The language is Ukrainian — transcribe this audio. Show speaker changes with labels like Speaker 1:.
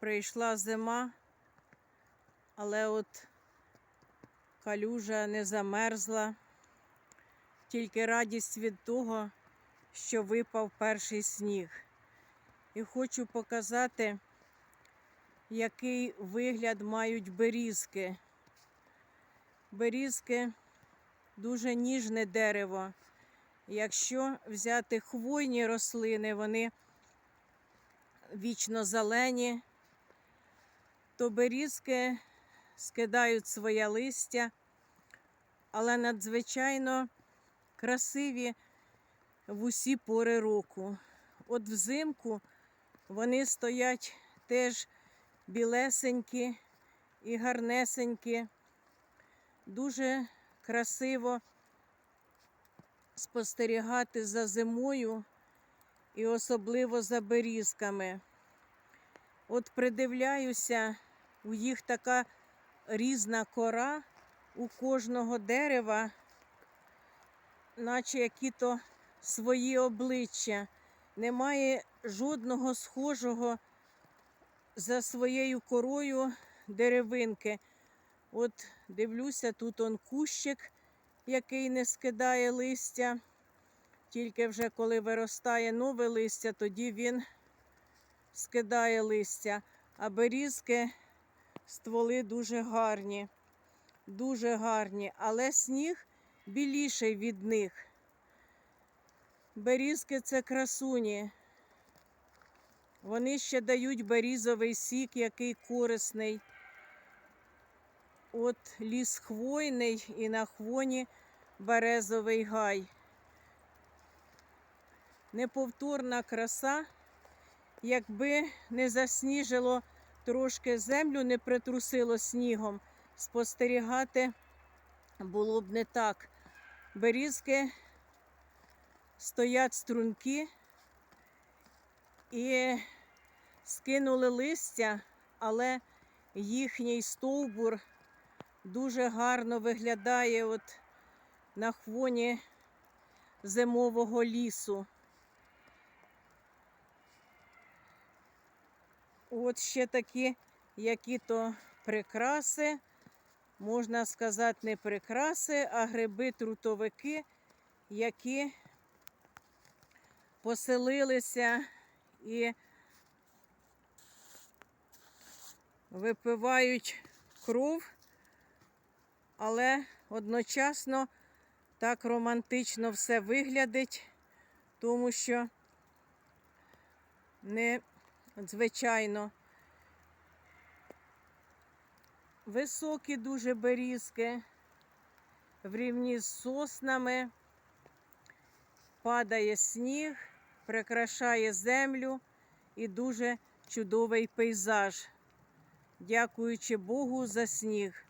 Speaker 1: Прийшла зима, але от калюжа не замерзла. Тільки радість від того, що випав перший сніг. І хочу показати, який вигляд мають берізки. Берізки дуже ніжне дерево. Якщо взяти хвойні рослини, вони вічно зелені, то берізки скидають своє листя, але надзвичайно красиві в усі пори року. От взимку вони стоять теж білесенькі і гарнесенькі. Дуже красиво спостерігати за зимою і особливо за берізками. От придивляюся, у їх така різна кора у кожного дерева, наче які-то свої обличчя. Немає жодного схожого за своєю корою деревинки. От дивлюся, тут он кущик, який не скидає листя. Тільки вже коли виростає нове листя, тоді він скидає листя. А берізки стволи дуже гарні, дуже гарні, але сніг біліший від них. Берізки це красуні. Вони ще дають берізовий сік, який корисний. От ліс хвойний і на хвоні березовий гай. Неповторна краса, якби не засніжило трошки землю, не притрусило снігом, спостерігати було б не так. Берізки стоять струнки і скинули листя, але їхній стовбур дуже гарно виглядає от на хвоні зимового лісу. От ще такі, які то прикраси, можна сказати, не прикраси, а гриби-трутовики, які поселилися і випивають кров, але одночасно так романтично все виглядить, тому що не звичайно високі дуже берізки в рівні з соснами, падає сніг, прикрашає землю і дуже чудовий пейзаж. Дякуючи Богу за сніг.